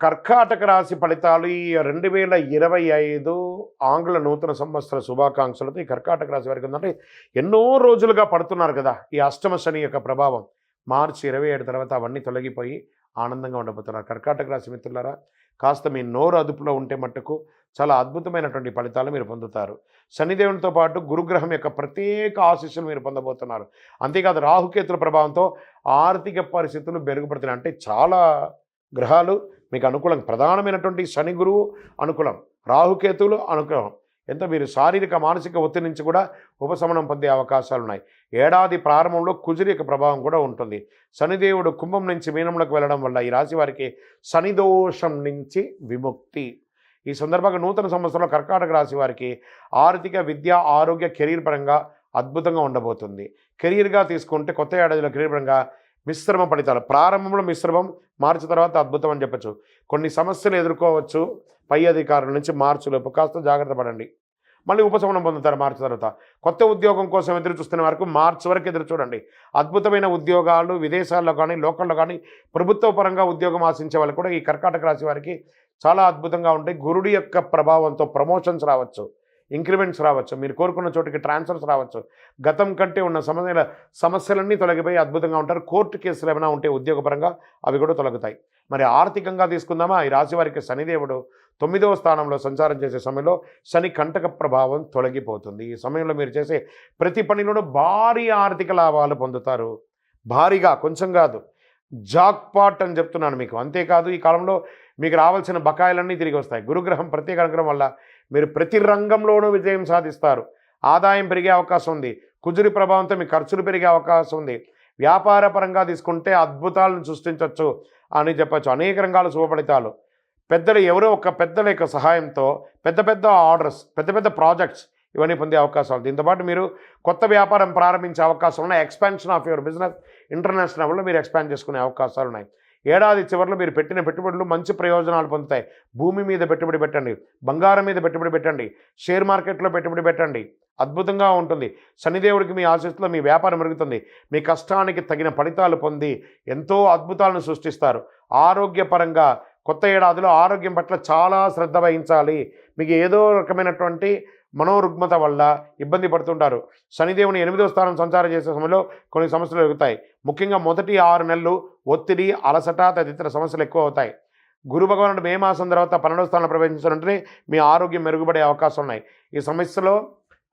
కర్కాటక రాశి ఫలితాలు ఈ రెండు వేల ఇరవై ఐదు ఆంగ్ల నూతన సంవత్సర శుభాకాంక్షలతో ఈ కర్కాటక రాశి వారికి ఉందంటే ఎన్నో రోజులుగా పడుతున్నారు కదా ఈ అష్టమ శని యొక్క ప్రభావం. మార్చి ఇరవై ఏడు తర్వాత అవన్నీ తొలగిపోయి ఆనందంగా ఉండబోతున్నారు. కర్కాటక రాశి మిత్రులారా కాస్త మీ నోరు అదుపులో ఉంటే మట్టుకు చాలా అద్భుతమైనటువంటి ఫలితాలు మీరు పొందుతారు. శనిదేవునితో పాటు గురుగ్రహం యొక్క ప్రత్యేక ఆశీస్సులు మీరు పొందబోతున్నారు. అంతేకాదు రాహుకేతుల ప్రభావంతో ఆర్థిక పరిస్థితులు మెరుగుపడుతున్నాయి. అంటే చాలా గ్రహాలు మీకు అనుకూలం ప్రధానమైనటువంటి శని గురువు అనుకూలం రాహుకేతువులు అనుకూలం. ఎంత మీరు శారీరక మానసిక ఒత్తిడి నుంచి కూడా ఉపశమనం పొందే అవకాశాలు ఉన్నాయి ఏడాది ప్రారంభంలో కుజురి యొక్క ప్రభావం కూడా ఉంటుంది. శనిదేవుడు కుంభం నుంచి మీనంలోకి వెళ్ళడం వల్ల ఈ రాశి వారికి శనిదోషం నుంచి విముక్తి. ఈ సందర్భంగా నూతన సంవత్సరంలో కర్కాటక రాశి వారికి ఆర్థిక విద్య ఆరోగ్య కెరీర్ పరంగా అద్భుతంగా ఉండబోతుంది. కెరీర్గా తీసుకుంటే కొత్త ఏడాదిలో కెరీర్ పరంగా మిశ్రమ ఫలితాలు. ప్రారంభంలో మిశ్రమం మార్చి తర్వాత అద్భుతం అని చెప్పచ్చు. కొన్ని సమస్యలు ఎదుర్కోవచ్చు. పై అధికారుల నుంచి మార్చిలోపు కాస్త జాగ్రత్త పడండి. మళ్ళీ ఉపశమనం పొందుతారు మార్చి తర్వాత. కొత్త ఉద్యోగం కోసం ఎదురు చూస్తున్న వరకు మార్చి వరకు ఎదురు చూడండి. అద్భుతమైన ఉద్యోగాలు విదేశాల్లో కానీ లోకల్లో కానీ ప్రభుత్వ పరంగా ఉద్యోగం ఆశించే వాళ్ళు కూడా ఈ కర్కాటక రాశి వారికి చాలా అద్భుతంగా ఉంటాయి. గురుడి యొక్క ప్రభావంతో ప్రమోషన్స్ రావచ్చు. ఇంక్రిమెంట్స్ రావచ్చు. మీరు కోరుకున్న చోటికి ట్రాన్స్ఫర్స్ రావచ్చు. గతం కంటే ఉన్న సమస్యల సమస్యలన్నీ తొలగిపోయి అద్భుతంగా ఉంటారు. కోర్టు కేసులు ఏమైనా ఉంటే ఉద్యోగపరంగా అవి కూడా తొలగుతాయి. మరి ఆర్థికంగా తీసుకుందామా? ఈ రాశి వారికి శనిదేవుడు తొమ్మిదవ స్థానంలో సంచారం చేసే సమయంలో శని కంటక ప్రభావం తొలగిపోతుంది. ఈ సమయంలో మీరు చేసే ప్రతి పనిలోనూ భారీ ఆర్థిక లాభాలు పొందుతారు. భారీగా కొంచెం కాదు. జాక్పాట్ అని చెప్తున్నాను మీకు. అంతేకాదు ఈ కాలంలో మీకు రావాల్సిన బకాయిలన్నీ తిరిగి వస్తాయి. గురుగ్రహం ప్రత్యేక అనుగ్రహం వల్ల మీరు ప్రతి రంగంలోనూ విజయం సాధిస్తారు. ఆదాయం పెరిగే అవకాశం ఉంది. కుజురి ప్రభావంతో మీ ఖర్చులు పెరిగే అవకాశం ఉంది. వ్యాపార పరంగా తీసుకుంటే అద్భుతాలను సృష్టించవచ్చు అని చెప్పచ్చు. అనేక రంగాల శుభఫలితాలు. పెద్దలు ఎవరో ఒక పెద్దల యొక్క సహాయంతో పెద్ద పెద్ద ఆర్డర్స్ పెద్ద పెద్ద ప్రాజెక్ట్స్ ఇవన్నీ పొందే అవకాశాలు దీంతోపాటు మీరు కొత్త వ్యాపారం ప్రారంభించే అవకాశం ఉన్నాయి. Expansion of your business international మీరు ఎక్స్పాండ్ చేసుకునే అవకాశాలు ఉన్నాయి. ఏడాది చివరిలో మీరు పెట్టిన పెట్టుబడులు మంచి ప్రయోజనాలు పొందుతాయి. భూమి మీద పెట్టుబడి పెట్టండి. బంగారం మీద పెట్టుబడి పెట్టండి. షేర్ మార్కెట్లో పెట్టుబడి పెట్టండి. అద్భుతంగా ఉంటుంది. శనిదేవుడికి మీ ఆశీస్సులో మీ వ్యాపారం మెరుగుతుంది మీ కష్టానికి తగిన ఫలితాలు పొంది ఎంతో అద్భుతాలను సృష్టిస్తారు. ఆరోగ్యపరంగా కొత్త ఏడాదిలో ఆరోగ్యం పట్ల చాలా శ్రద్ధ వహించాలి. మీకు ఏదో రకమైనటువంటి మనోరుగ్మత వల్ల ఇబ్బంది పడుతుంటారు. శనిదేవుని ఎనిమిదో స్థానం సంచారం చేసే సమయంలో కొన్ని సమస్యలు ఎదుగుతాయి. ముఖ్యంగా మొదటి ఆరు నెలలు ఒత్తిడి అలసట తదితర సమస్యలు ఎక్కువ అవుతాయి గురు భగవానుడు మే మాసం తర్వాత పన్నెండవ స్థానంలో ప్రవేశించిన మీ ఆరోగ్యం మెరుగుపడే అవకాశం ఉన్నాయి. ఈ సమస్యలో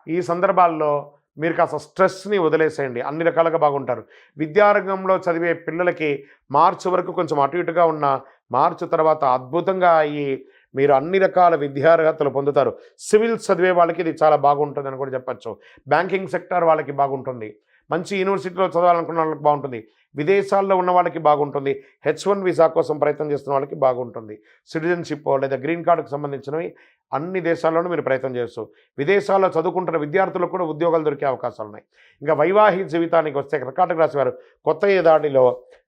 ఈ సందర్భాల్లో మీరు కాస్త స్ట్రెస్ని వదిలేసేయండి. అన్ని రకాలుగా బాగుంటారు. విద్యారంగంలో చదివే పిల్లలకి మార్చి వరకు కొంచెం అటు ఇటుగా ఉన్న మార్చి తర్వాత అద్భుతంగా ఈ మీరు అన్ని రకాల విద్యార్హతలు పొందుతారు. సివిల్ చదివే వాళ్ళకి ఇది చాలా బాగుంటుంది అని కూడా చెప్పచ్చు. బ్యాంకింగ్ సెక్టార్ వాళ్ళకి బాగుంటుంది. మంచి యూనివర్సిటీలో చదవాలనుకున్న వాళ్ళకి బాగుంటుంది. విదేశాల్లో ఉన్న వాళ్ళకి బాగుంటుంది. హెచ్ వన్ వీసా కోసం ప్రయత్నం చేస్తున్న వాళ్ళకి బాగుంటుంది. సిటిజన్షిప్ లేదా గ్రీన్ కార్డుకు సంబంధించినవి అన్ని దేశాల్లోనూ మీరు ప్రయత్నం చేయొచ్చు. విదేశాల్లో చదువుకుంటున్న విద్యార్థులకు కూడా ఉద్యోగాలు దొరికే అవకాశాలు ఉన్నాయి. ఇంకా వైవాహిక జీవితానికి వస్తే కర్కాటక రాశి వారు కొత్త ఏదాటిలో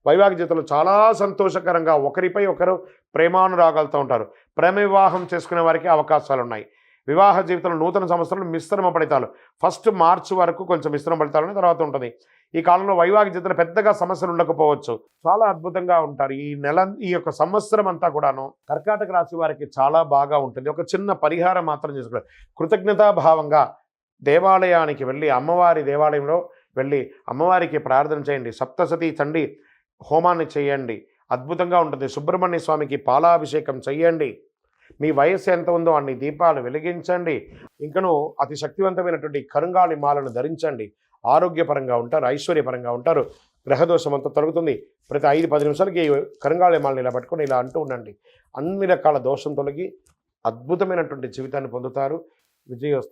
వైవాహిక జీవితంలో చాలా సంతోషకరంగా ఒకరిపై ఒకరు ప్రేమానురాగాలతో ఉంటారు. ప్రేమ వివాహం చేసుకునే వారికి అవకాశాలు ఉన్నాయి వివాహ జీవితంలో నూతన సంవత్సరంలో మిశ్రమ ఫలితాలు. ఫస్ట్ మార్చ్ వరకు కొంచెం మిశ్రమ ఫలితాలు తర్వాత ఉంటుంది. ఈ కాలంలో వైవాహిక జీవితంలో పెద్దగా సమస్యలు ఉండకపోవచ్చు. చాలా అద్భుతంగా ఉంటారు. ఈ నెల ఈ యొక్క సంవత్సరం అంతా కూడాను కర్కాటక రాశి వారికి చాలా బాగా ఉంటుంది. ఒక చిన్న పరిహారం మాత్రం చేసుకోవాలి. కృతజ్ఞతాభావంగా దేవాలయానికి వెళ్ళి అమ్మవారి దేవాలయంలో వెళ్ళి అమ్మవారికి ప్రార్థన చేయండి. సప్తసతి తండి హోమాన్ని చేయండి. అద్భుతంగా ఉంటుంది. సుబ్రహ్మణ్య స్వామికి పాలాభిషేకం చేయండి మీ వయస్సు ఎంత ఉందో అన్ని దీపాలు వెలిగించండి. ఇంకను అతి శక్తివంతమైనటువంటి కరుంగాళి మాలను ధరించండి. ఆరోగ్యపరంగా ఉంటారు ఐశ్వర్యపరంగా ఉంటారు. గ్రహదోషం అంతా తొలగుతుంది. ప్రతి ఐదు పది నిమిషాలకి కరుంగాళి మాలను ఇలా పట్టుకొని ఇలా అంటూ ఉండండి. అన్ని రకాల దోషం తొలగి అద్భుతమైనటువంటి జీవితాన్ని పొందుతారు. విజయోస్తు